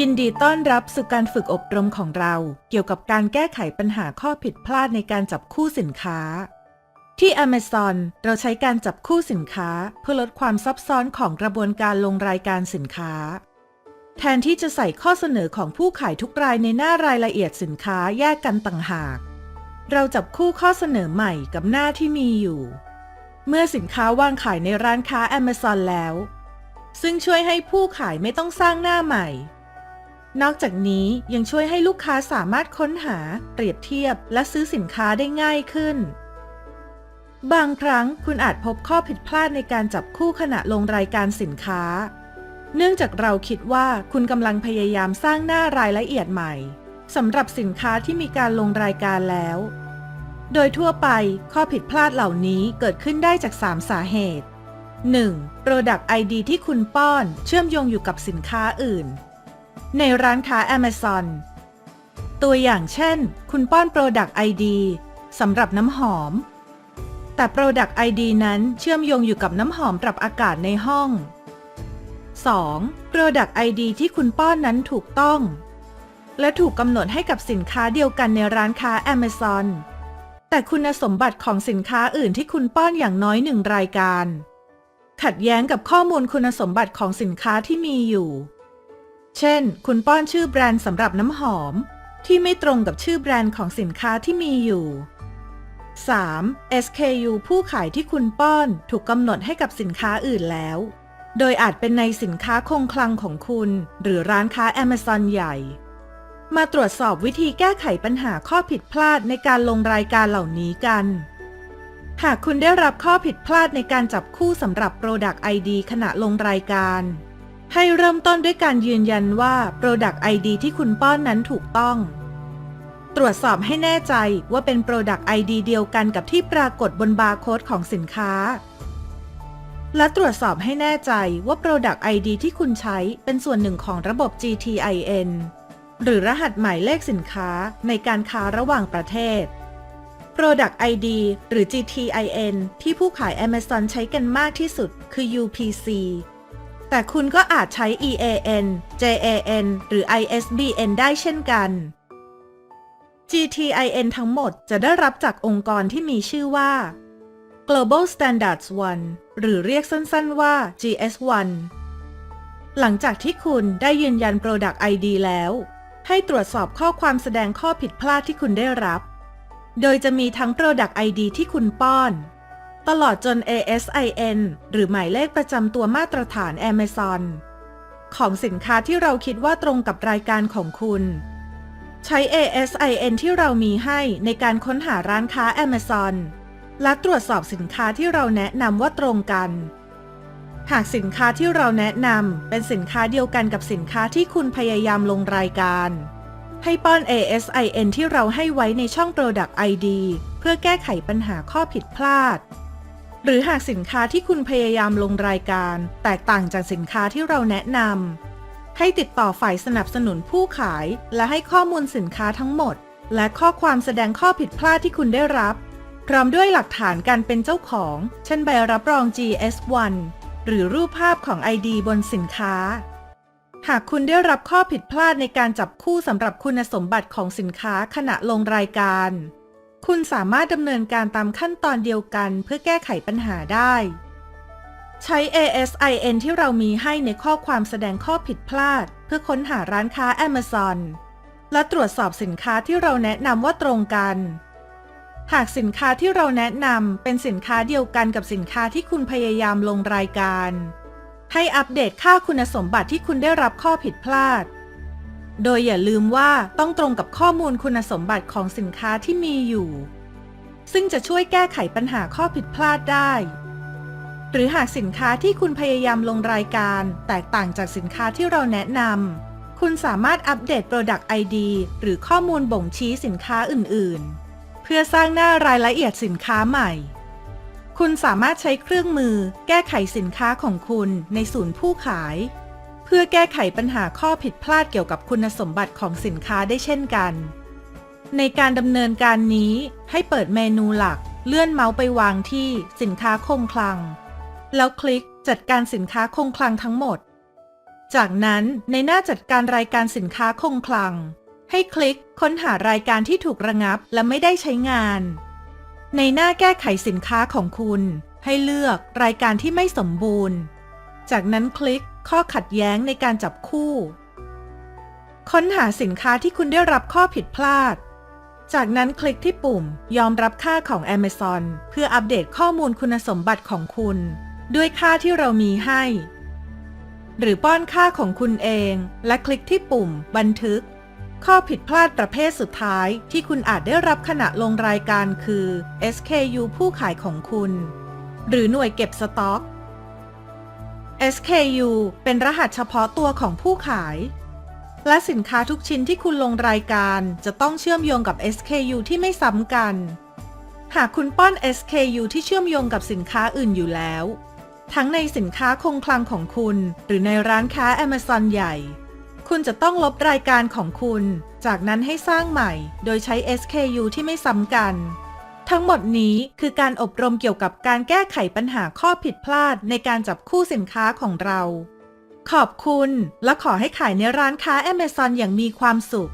ยินดีต้อนรับสู่การฝึกอบรมของเรา เกี่ยวกับการแก้ไขปัญหาข้อผิดพลาดในการจับคู่สินค้า ที่ Amazon เราใช้การจับคู่สินค้า เพื่อลดความซับซ้อนของกระบวนการลงรายการสินค้า แทนที่จะใส่ข้อเสนอของผู้ขายทุกรายในหน้ารายละเอียดสินค้าแยกกันต่างหาก เราจับคู่ข้อเสนอใหม่กับหน้าที่มีอยู่ เมื่อสินค้าวางขายในร้านค้า Amazon แล้ว ซึ่งช่วยให้ผู้ขายไม่ต้องสร้างหน้าใหม่ นอกจากนี้ยังช่วยให้ลูกค้าสามารถค้นหา เปรียบเทียบ และซื้อสินค้าได้ง่ายขึ้น บางครั้งคุณอาจพบข้อผิดพลาดในการจับคู่ขณะลงรายการสินค้า เนื่องจากเราคิดว่าคุณกำลังพยายามสร้างหน้ารายละเอียดใหม่สำหรับสินค้าที่มีการลงรายการแล้ว โดยทั่วไปข้อผิดพลาดเหล่านี้เกิดขึ้นได้จาก 3 สาเหตุ 1. Product ID ที่คุณป้อนเชื่อมโยงอยู่กับสินค้าอื่น ในร้านค้า Amazon ตัวอย่างเช่น คุณป้อน Product ID สำหรับน้ำหอม แต่ Product ID นั้นเชื่อมโยงอยู่กับน้ำหอมปรับอากาศในห้อง 2. Product ID ที่คุณป้อนนั้นถูกต้อง และถูกกำหนดให้กับสินค้าเดียวกันในร้านค้า Amazon แต่คุณสมบัติของสินค้าอื่นที่คุณป้อนอย่างน้อยหนึ่งรายการ ขัดแย้งกับข้อมูลคุณสมบัติของสินค้าที่มีอยู่ เช่น คุณป้อนชื่อแบรนด์สำหรับน้ำหอม ที่ไม่ตรงกับชื่อแบรนด์ของสินค้าที่มีอยู่ 3. SKU ผู้ขายที่คุณป้อนถูกกำหนดให้กับสินค้าอื่นแล้ว โดยอาจเป็นในสินค้าคงคลังของคุณ หรือร้านค้า Amazon ใหญ่ มาตรวจสอบวิธีแก้ไขปัญหาข้อผิดพลาดในการลงรายการเหล่านี้กัน หากคุณได้รับข้อผิดพลาดในการจับคู่สำหรับ Product ID ขณะลงรายการ ให้เริ่มต้นด้วยการยืนยันว่า Product ID ที่คุณป้อนนั้นถูกต้อง ตรวจสอบให้แน่ใจว่าเป็น Product ID เดียวกันกับที่ปรากฏบนบาร์โค้ดของสินค้า และตรวจสอบให้แน่ใจว่า Product ID ที่คุณใช้เป็นส่วนหนึ่งของระบบ GTIN หรือรหัสหมายเลขสินค้าในการค้าระหว่างประเทศ Product ID หรือ GTIN ที่ผู้ขาย Amazon ใช้กันมากที่สุดคือ UPC แต่คุณก็อาจใช้ EAN, JAN หรือ ISBN ได้เช่นกัน GTIN ทั้งหมดจะได้รับจากองค์กรที่มีชื่อว่า Global Standards One หรือเรียกสั้นๆว่า GS1 หลังจากที่คุณได้ยืนยัน Product ID แล้ว ให้ตรวจสอบข้อความแสดงข้อผิดพลาดที่คุณได้รับ โดยจะมีทั้ง Product ID ที่คุณป้อน ตลอดจน ASIN หรือหมายเลขประจำตัวมาตรฐาน Amazon ของสินค้าที่เราคิดว่าตรงกับรายการของคุณ ใช้ ASIN ที่เรามีให้ในการค้นหาร้านค้า Amazon และตรวจสอบสินค้าที่เราแนะนำว่าตรงกัน หากสินค้าที่เราแนะนำเป็นสินค้าเดียวกันกับสินค้าที่คุณพยายามลงรายการ ให้ป้อน ASIN ที่เราให้ไว้ในช่อง Product ID เพื่อแก้ไขปัญหาข้อผิดพลาด หรือหากสินค้าที่คุณพยายามลงรายการ แตกต่างจากสินค้าที่เราแนะนำให้ติดต่อฝ่ายสนับสนุนผู้ขาย และให้ข้อมูลสินค้าทั้งหมด และข้อความแสดงข้อผิดพลาดที่คุณได้รับ พร้อมด้วยหลักฐานการเป็นเจ้าของ เช่นใบรับรอง GS1 หรือรูปภาพของ ID บนสินค้า หากคุณได้รับข้อผิดพลาดในการจับคู่สำหรับคุณสมบัติของสินค้าขณะลงรายการ คุณสามารถดำเนินการตามขั้นตอนเดียวกันเพื่อแก้ไขปัญหาได้ ใช้ ASIN ที่เรามีให้ในข้อความแสดงข้อผิดพลาด เพื่อค้นหาร้านค้า Amazon และตรวจสอบสินค้าที่เราแนะนำว่าตรงกัน หากสินค้าที่เราแนะนำเป็นสินค้าเดียวกันกับสินค้าที่คุณพยายามลงรายการ ให้อัปเดตค่าคุณสมบัติที่คุณได้รับข้อผิดพลาด โดยอย่าลืมว่าต้องตรงกับข้อมูลคุณสมบัติของสินค้าที่มีอยู่ ซึ่งจะช่วยแก้ไขปัญหาข้อผิดพลาดได้ หรือหากสินค้าที่คุณพยายามลงรายการ แตกต่างจากสินค้าที่เราแนะนำคุณสามารถอัปเดต Product ID หรือข้อมูลบ่งชี้สินค้าอื่นๆ เพื่อสร้างหน้ารายละเอียดสินค้าใหม่ คุณสามารถใช้เครื่องมือ แก้ไขสินค้าของคุณในศูนย์ผู้ขาย เพื่อแก้ไขปัญหาข้อผิดพลาดเกี่ยวกับคุณสมบัติของสินค้าได้เช่นกัน ในการดำเนินการนี้ให้เปิดเมนูหลัก เลื่อนเมาส์ไปวางที่สินค้าคงคลัง แล้วคลิกจัดการสินค้าคงคลังทั้งหมด จากนั้นในหน้าจัดการรายการสินค้าคงคลัง ให้คลิกค้นหารายการที่ถูกระงับและไม่ได้ใช้งาน ในหน้าแก้ไขสินค้าของคุณ ให้เลือกรายการที่ไม่สมบูรณ์ จากนั้นคลิก ข้อขัดแย้งในการจับคู่ ค้นหาสินค้าที่คุณได้รับข้อผิดพลาด จากนั้นคลิกที่ปุ่มยอมรับค่าของ Amazon เพื่ออัปเดตข้อมูลคุณสมบัติของคุณ ด้วยค่าที่เรามีให้ หรือป้อนค่าของคุณเอง และคลิกที่ปุ่ม บันทึก ข้อผิดพลาดประเภทสุดท้ายที่คุณอาจได้รับขณะลงรายการคือ SKU ผู้ขายของคุณ หรือหน่วยเก็บสต็อก SKU เป็นรหัสเฉพาะตัวของผู้ขาย และสินค้าทุกชิ้นที่คุณลงรายการจะต้องเชื่อมโยงกับ SKU ที่ไม่ซ้ำกัน หากคุณป้อน SKU ที่เชื่อมโยงกับสินค้าอื่นอยู่แล้ว ทั้งในสินค้าคงคลังของคุณ หรือในร้านค้า Amazon ใหญ่ คุณจะต้องลบรายการของคุณ จากนั้นให้สร้างใหม่ โดยใช้ SKU ที่ไม่ซ้ำกัน ทั้งหมดนี้คือการอบรมเกี่ยวกับการแก้ไขปัญหาข้อผิดพลาดในการจับคู่สินค้าของเรา ขอบคุณและขอให้ขายในร้านค้า Amazon อย่างมีความสุข